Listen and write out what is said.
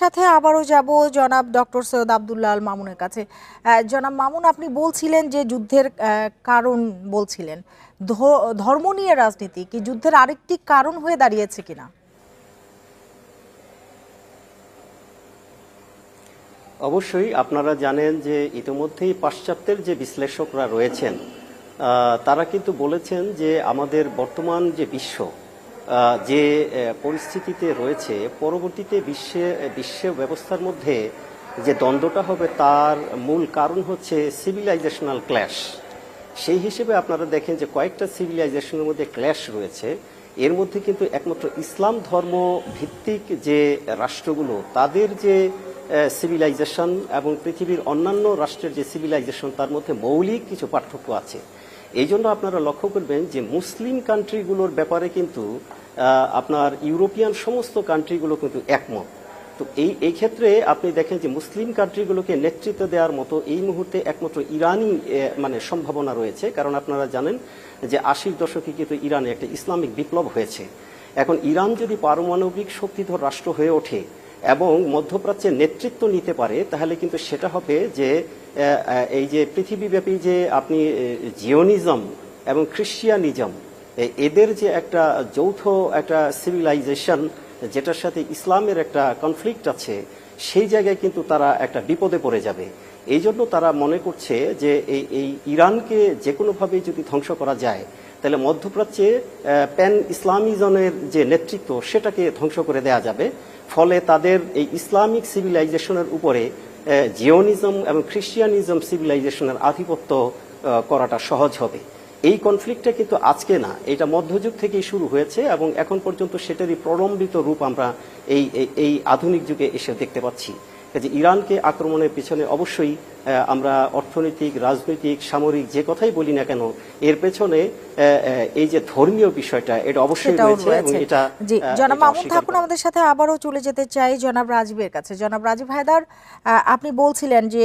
সাথে আবারও যাব জনাব ডক্টর সৈয়দ আবদুল্লাহ আল মামুনের কাছে। জনাব মামুন, আপনি বলছিলেন যে যুদ্ধের কারণ বলছিলেন। ধর্ম নিয়ে রাজনীতি কি যুদ্ধের আরেকটি কারণ হয়ে দাঁড়িয়েছে কিনা? অবশ্যই আপনারা জানেন যে ইতিমধ্যেই পাশ্চাত্যের যে বিশ্লেষকরা রয়েছেন তারা কিন্তু বলেছেন যে আমাদের বর্তমান যে বিশ্ব যে পরিস্থিতিতে রয়েছে, পরবর্তীতে বিশ্বে বিশ্ব ব্যবস্থার মধ্যে যে দ্বন্দ্বটা হবে তার মূল কারণ হচ্ছে সিভিলাইজেশনাল ক্ল্যাশ সেই হিসেবে আপনারা দেখেন যে কয়েকটা সিভিলাইজেশনের মধ্যে ক্ল্যাশ রয়েছে। এর মধ্যে কিন্তু একমাত্র ইসলাম ধর্ম ভিত্তিক যে রাষ্ট্রগুলো, তাদের যে সিভিলাইজেশন এবং পৃথিবীর অন্যান্য রাষ্ট্রের যে সিভিলাইজেশন তার মধ্যে মৌলিক কিছু পার্থক্য আছে। এই জন্য আপনারা লক্ষ্য করবেন যে মুসলিম কান্ট্রিগুলোর ব্যাপারে কিন্তু আপনার ইউরোপিয়ান সমস্ত কান্ট্রিগুলো কিন্তু একমত। তো এই এই ক্ষেত্রে আপনি দেখেন যে মুসলিম কান্ট্রিগুলোকে নেতৃত্ব দেওয়ার মতো এই মুহূর্তে একমাত্র ইরানি এ, মানে সম্ভাবনা রয়েছে। কারণ আপনারা জানেন যে আশির দশকে কিন্তু ইরানে একটা ইসলামিক বিপ্লব হয়েছে। এখন ইরান যদি পারমাণবিক শক্তিধর রাষ্ট্র হয়ে ওঠে এবং মধ্যপ্রাচ্যের নেতৃত্ব নিতে পারে তাহলে কিন্তু সেটা হবে যে এই যে পৃথিবীব্যাপী যে আপনি জিওনিজম এবং খ্রিস্টিয়ানিজম এদের যে একটা যৌথ একটা সিভিলাইজেশন যেটার সাথে ইসলামের একটা কনফ্লিক্ট আছে, সেই জায়গায় কিন্তু তারা একটা বিপদে পড়ে যাবে। এই জন্য তারা মনে করছে যে এই এই ইরানকে যে কোনোভাবে যদি ধ্বংস করা যায়, তাহলে মধ্যপ্রাচ্যে প্যান ইসলামিজমের যে নেতৃত্ব, সেটাকে ধ্বংস করে দেয়া যাবে। ফলে তাদের এই ইসলামিক সিভিলাইজেশনের উপরে জিওনিজম এবং খ্রিস্টিয়ানিজম সিভিলাইজেশনের আধিপত্য করাটা সহজ হবে। এই কনফ্লিক্টটা কিন্তু আজকে না এটা মধ্যযুগ থেকেই শুরু হয়েছে এবং এখন পর্যন্ত সেটারই প্রলম্বিত রূপ আমরা এই এই- আধুনিক যুগে এসে দেখতে পাচ্ছি। কাজে ইরানকে আক্রমণের পিছনে অবশ্যই আমরা অর্থনৈতিক রাজনৈতিক সামরিক যে কথাই বলি না কেন এর পেছনে এই যে ধর্মীয় বিষয়টা এটা অবশ্যই রয়েছে এবং এটা জি জনাব মামুন থাকুন আমাদের সাথে আবারও চলে যেতে চাই জনাব রাজীবের কাছে। জনাব রাজীব হায়দার আপনি বলছিলেন যে